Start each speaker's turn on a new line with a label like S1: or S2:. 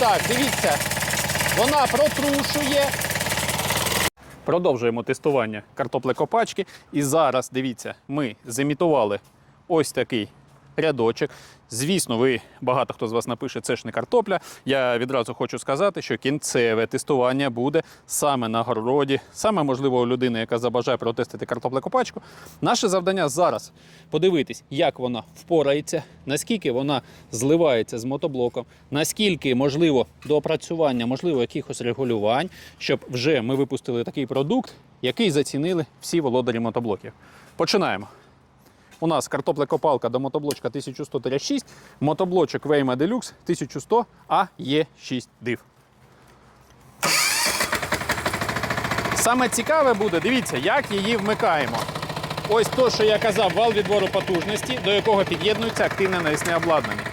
S1: так, дивіться, вона протрушує. Продовжуємо тестування картоплекопачки. І зараз, дивіться, ми зімітували ось такий рядочок. Звісно, ви багато хто з вас напише, це ж не картопля. Я відразу хочу сказати, що кінцеве тестування буде саме на городі, саме можливо у людини, яка забажає протестити картоплекопачку. Наше завдання зараз подивитись, як вона впорається, наскільки вона зливається з мотоблоком, наскільки можливо до опрацювання, можливо, якихось регулювань, щоб вже ми випустили такий продукт, який зацінили всі володарі мотоблоків. Починаємо. У нас картоплекопалка до мотоблочка 1100-6, мотоблочок Вейма Deluxe 1100 АЕ6 див. Саме цікаве буде, дивіться, як її вмикаємо. Ось то, що я казав, вал відбору потужності, до якого під'єднується активне навісне обладнання.